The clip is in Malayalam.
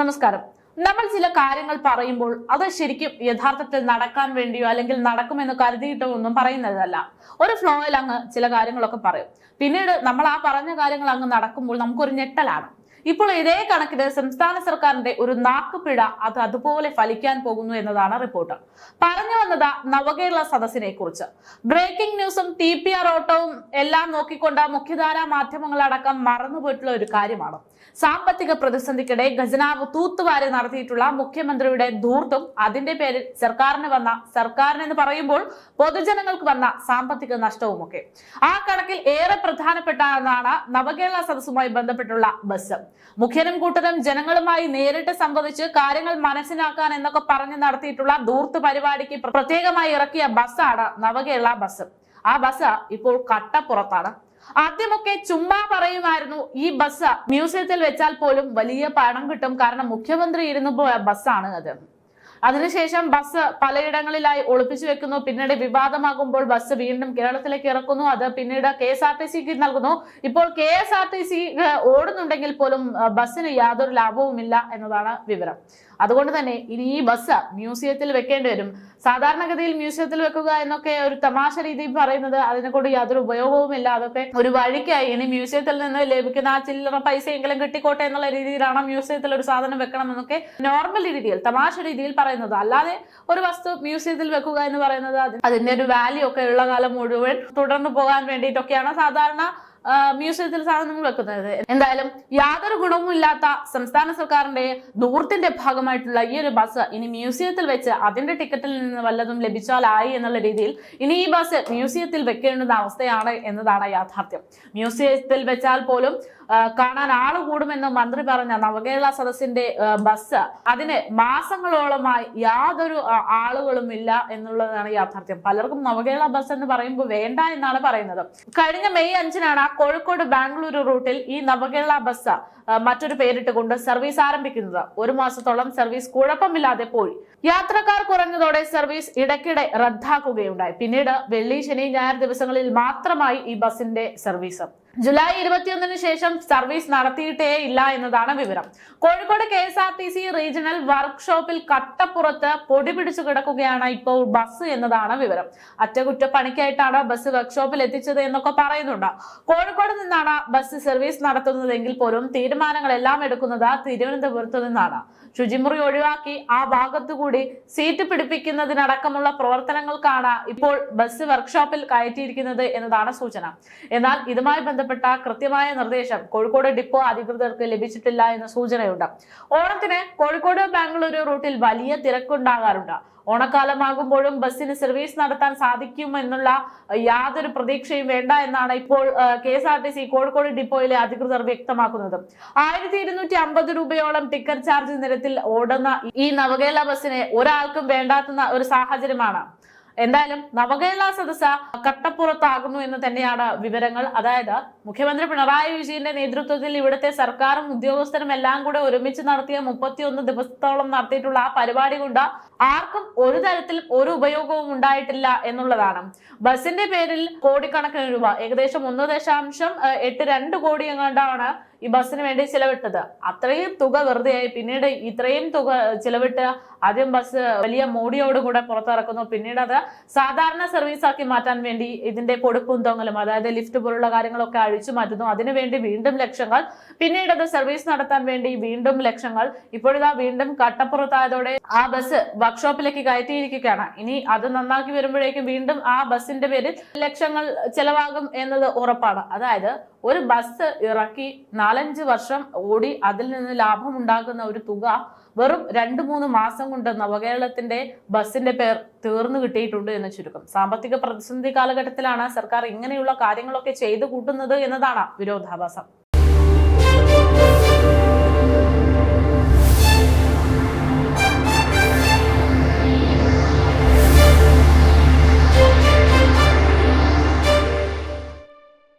നമസ്കാരം. നമ്മൾ ചില കാര്യങ്ങൾ പറയുമ്പോൾ അത് ശരിക്കും യഥാർത്ഥത്തിൽ നടക്കാൻ വേണ്ടിയോ അല്ലെങ്കിൽ നടക്കുമെന്ന് കരുതിയിട്ടോ ഒന്നും പറയുന്നതല്ല. ഒരു ഫ്ലോയിൽ അങ്ങ് ചില കാര്യങ്ങളൊക്കെ പറയും. പിന്നീട് നമ്മൾ ആ പറഞ്ഞ കാര്യങ്ങൾ അങ്ങ് നടക്കുമ്പോൾ നമുക്കൊരു ഞെട്ടലാണ്. ഇപ്പോൾ ഇതേ കണക്കിന് സംസ്ഥാന സർക്കാരിന്റെ ഒരു നാക്കുപിഴ അത് അതുപോലെ ഫലിക്കാൻ പോകുന്നു എന്നതാണ് റിപ്പോർട്ട്. പറഞ്ഞു വന്നത് നവകേരള സദസ്സിനെ കുറിച്ച്. ബ്രേക്കിംഗ് ന്യൂസും ടി പി ആർ ഓട്ടവും എല്ലാം നോക്കിക്കൊണ്ട് മുഖ്യധാരാ മാധ്യമങ്ങളടക്കം മറന്നുപോയിട്ടുള്ള ഒരു കാര്യമാണ്. സാമ്പത്തിക പ്രതിസന്ധിക്കിടെ ഖജനാവ് തൂത്തുവാരി നടത്തിയിട്ടുള്ള മുഖ്യമന്ത്രിയുടെ ധൂർത്തും അതിന്റെ പേരിൽ സർക്കാരിന് വന്ന സർക്കാരിനെന്ന് പറയുമ്പോൾ പൊതുജനങ്ങൾക്ക് വന്ന സാമ്പത്തിക നഷ്ടവും ഒക്കെ ആ കണക്കിൽ ഏറെ പ്രധാനപ്പെട്ടതാണ് നവകേരള സദസ്സുമായി ബന്ധപ്പെട്ടുള്ള ബസ് മുഖ്യനും കൂട്ടരും ജനങ്ങളുമായി നേരിട്ട് സംവദിച്ച് കാര്യങ്ങൾ മനസ്സിലാക്കാൻ എന്നൊക്കെ പറഞ്ഞ് നടത്തിയിട്ടുള്ള ദൂർത്ത് പരിപാടിക്ക് പ്രത്യേകമായി ഇറക്കിയ ബസ്സാണ് നവകേരള ബസ്. ആ ബസ് ഇപ്പോൾ കട്ടപ്പുറത്താണ്. ആദ്യമൊക്കെ ചുമ്മാ പറയുമായിരുന്നു ഈ ബസ് മ്യൂസിയത്തിൽ വെച്ചാൽ പോലും വലിയ പണം കിട്ടും. കാരണം മുഖ്യമന്ത്രി ഇരുന്നു പോയ ബസ്സാണ് അത്. അതിനുശേഷം ബസ് പലയിടങ്ങളിലായി ഒളിപ്പിച്ചു വെക്കുന്നു. പിന്നീട് വിവാദമാകുമ്പോൾ ബസ് വീണ്ടും കേരളത്തിലേക്ക് ഇറക്കുന്നു. അത് പിന്നീട് കെ എസ് ആർ ടി സിക്ക് നൽകുന്നു. ഇപ്പോൾ K S R T C ഓടുന്നുണ്ടെങ്കിൽ പോലും ബസ്സിന് യാതൊരു ലാഭവുമില്ല എന്നതാണ് വിവരം. അതുകൊണ്ട് തന്നെ ഇനി ഈ ബസ് മ്യൂസിയത്തിൽ വെക്കേണ്ടി വരും. സാധാരണഗതിയിൽ മ്യൂസിയത്തിൽ വെക്കുക എന്നൊക്കെ ഒരു തമാശ രീതി പറയുന്നത് അതിനെ കൊണ്ട് യാതൊരു ഉപയോഗവുമില്ല. അതൊക്കെ ഒരു വഴിക്കായി. ഇനി മ്യൂസിയത്തിൽ നിന്ന് ലഭിക്കുന്ന ആ ചില്ലറ പൈസയെങ്കിലും കിട്ടിക്കോട്ടെ എന്നുള്ള രീതിയിലാണ് മ്യൂസിയത്തിൽ ഒരു സാധനം വെക്കണം എന്നൊക്കെ നോർമൽ രീതിയിൽ തമാശ രീതിയിൽ അല്ലാതെ ഒരു വസ്തു മ്യൂസിയത്തിൽ വെക്കുക എന്ന് പറയുന്നത് അത് അതിന്റെ ഒരു വാല്യൂ ഒക്കെ ഉള്ള കാലം മുഴുവൻ തുടർന്നു പോകാൻ വേണ്ടിയിട്ടൊക്കെയാണ് സാധാരണ മ്യൂസിയത്തിൽ സാധനങ്ങൾ വെക്കുന്നത് എന്തായാലും യാതൊരു ഗുണവും ഇല്ലാത്ത സംസ്ഥാന സർക്കാരിന്റെ ദൂർത്തിന്റെ ഭാഗമായിട്ടുള്ള ഈ ഒരു ബസ് ഇനി മ്യൂസിയത്തിൽ വെച്ച് അതിന്റെ ടിക്കറ്റിൽ നിന്ന് വല്ലതും ലഭിച്ചാലായി എന്നുള്ള രീതിയിൽ ഇനി ഈ ബസ് മ്യൂസിയത്തിൽ വെക്കേണ്ടുന്ന അവസ്ഥയാണ് എന്നതാണ് യാഥാർത്ഥ്യം. മ്യൂസിയത്തിൽ വെച്ചാൽ പോലും കാണാൻ ആൾ കൂടുമെന്ന് മന്ത്രി പറഞ്ഞ നവകേരള സദസ്സിന്റെ ബസ് അതിന് മാസങ്ങളോളമായി യാതൊരു ആളുകളും ഇല്ല എന്നുള്ളതാണ് യാഥാർത്ഥ്യം. പലർക്കും നവകേരള ബസ് എന്ന് പറയുമ്പോൾ വേണ്ട എന്നാണ് പറയുന്നത്. കഴിഞ്ഞ മെയ് അഞ്ചിനാണ് കോഴിക്കോട് ബാംഗ്ലൂരു റൂട്ടിൽ ഈ നവകേരള ബസ് മറ്റൊരു പേരിട്ട് കൊണ്ട് സർവീസ് ആരംഭിക്കുന്നത്. ഒരു മാസത്തോളം സർവീസ് കുഴപ്പമില്ലാതെ പോയി. യാത്രക്കാർ കുറഞ്ഞതോടെ സർവീസ് ഇടയ്ക്കിടെ റദ്ദാക്കുകയുണ്ടായി. പിന്നീട് വെള്ളി ശനി ഞായർ ദിവസങ്ങളിൽ മാത്രമായി ഈ ബസിന്റെ സർവീസ്. ജൂലൈ ഇരുപത്തിയൊന്നിന് ശേഷം സർവീസ് നടത്തിയിട്ടേ ഇല്ല എന്നതാണ് വിവരം. Kozhikode K S R T C regional വർക്ക്ഷോപ്പിൽ കട്ടപ്പുറത്ത് പൊടി പിടിച്ചു കിടക്കുകയാണ് ഇപ്പോൾ ബസ് എന്നതാണ് വിവരം. അറ്റകുറ്റപ്പണിക്കായിട്ടാണ് ബസ് വർക്ക്ഷോപ്പിൽ എത്തിച്ചത് എന്നൊക്കെ പറയുന്നുണ്ട്. കോഴിക്കോട് നിന്നാണ് ബസ് സർവീസ് നടത്തുന്നതെങ്കിൽ പോലും തീരുമാനങ്ങളെല്ലാം എടുക്കുന്നത് തിരുവനന്തപുരത്ത് നിന്നാണ്. ശുചിമുറി ഒഴിവാക്കി ആ ഭാഗത്തു കൂടി സീറ്റ് പിടിപ്പിക്കുന്നതിനടക്കമുള്ള പ്രവർത്തനങ്ങൾക്കാണ് ഇപ്പോൾ ബസ് വർക്ക്ഷോപ്പിൽ കയറ്റിയിരിക്കുന്നത് എന്നതാണ് സൂചന. എന്നാൽ ഇതുമായി ബന്ധപ്പെട്ട കൃത്യമായ നിർദ്ദേശം കോഴിക്കോട് ഡിപ്പോ അധികൃതർക്ക് ലഭിച്ചിട്ടില്ല എന്ന സൂചനയുണ്ട്. ഓണത്തിന് കോഴിക്കോട് ബാംഗ്ലൂരു റൂട്ടിൽ വലിയ തിരക്കുണ്ടാകാറുണ്ട്. ഓണക്കാലമാകുമ്പോഴും ബസ്സിന് സർവീസ് നടത്താൻ സാധിക്കുമെന്നുള്ള യാതൊരു പ്രതീക്ഷയും വേണ്ട എന്നാണ് ഇപ്പോൾ K S R T C Kozhikode ഡിപ്പോയിലെ അധികൃതർ വ്യക്തമാക്കുന്നത്. ആയിരത്തി ഇരുന്നൂറ്റി അമ്പത് രൂപയോളം ടിക്കറ്റ് ചാർജ് നിരത്തിൽ ഓടുന്ന ഈ നവകേരള ബസ്സിനെ ഒരാൾക്കും വേണ്ടാത്ത ഒരു സാഹചര്യമാണ്. എന്തായാലും നവകേരള സദസ്സ കട്ടപ്പുറത്താകുന്നു എന്ന് തന്നെയാണ് വിവരങ്ങൾ. അതായത് മുഖ്യമന്ത്രി പിണറായി വിജയന്റെ നേതൃത്വത്തിൽ ഇവിടുത്തെ സർക്കാരും ഉദ്യോഗസ്ഥരും എല്ലാം കൂടെ ഒരുമിച്ച് നടത്തിയ മുപ്പത്തിയൊന്ന് ദിവസത്തോളം നടത്തിയിട്ടുള്ള ആ പരിപാടി കൊണ്ട് ആർക്കും ഒരു തരത്തിലും ഒരു ഉപയോഗവും ഉണ്ടായിട്ടില്ല എന്നുള്ളതാണ്. ബസിന്റെ പേരിൽ കോടിക്കണക്കിന് രൂപ ഏകദേശം ഒന്ന് ദശാംശം എട്ട് രണ്ട് കോടി എങ്ങാണ്ടാണ് ഈ ബസ്സിന് വേണ്ടി ചിലവിട്ടത്. അത്രയും തുക വെറുതെയായി. പിന്നീട് ഇത്രയും തുക ചിലവിട്ട് ആദ്യം ബസ് വലിയ മോടിയോടുകൂടെ പുറത്തിറക്കുന്നു. പിന്നീട് അത് സാധാരണ സർവീസ് ആക്കി മാറ്റാൻ വേണ്ടി ഇതിന്റെ പൊടുപ്പും തൊങ്ങലും അതായത് ലിഫ്റ്റ് പോലുള്ള കാര്യങ്ങളൊക്കെ അഴിച്ചു മാറ്റുന്നു. അതിനുവേണ്ടി വീണ്ടും ലക്ഷങ്ങൾ പിന്നീട് അത് സർവീസ് നടത്താൻ വേണ്ടി വീണ്ടും ലക്ഷങ്ങൾ. ഇപ്പോഴിതാ വീണ്ടും കട്ടപ്പുറത്തായതോടെ ആ ബസ് വർക്ക്ഷോപ്പിലേക്ക് കയറ്റിയിരിക്കുകയാണ്. ഇനി അത് നന്നാക്കി വരുമ്പോഴേക്കും വീണ്ടും ആ ബസ്സിന്റെ പേരിൽ ലക്ഷങ്ങൾ ചെലവാകും എന്നത് ഉറപ്പാണ്. അതായത് ഒരു ബസ് ഇറക്കി നാലഞ്ച് വർഷം ഓടി അതിൽ നിന്ന് ലാഭം ഉണ്ടാക്കുന്ന ഒരു തുക വെറും രണ്ട് മൂന്ന് മാസം കൊണ്ട് നവകേരളത്തിന്റെ ബസിന്റെ പേർ തീർന്നു കിട്ടിയിട്ടുണ്ട് എന്ന് ചുരുക്കം. സാമ്പത്തിക പ്രതിസന്ധി കാലഘട്ടത്തിലാണ് സർക്കാർ ഇങ്ങനെയുള്ള കാര്യങ്ങളൊക്കെ ചെയ്തു കൂട്ടുന്നത് എന്നതാണ് വിരോധാഭാസം.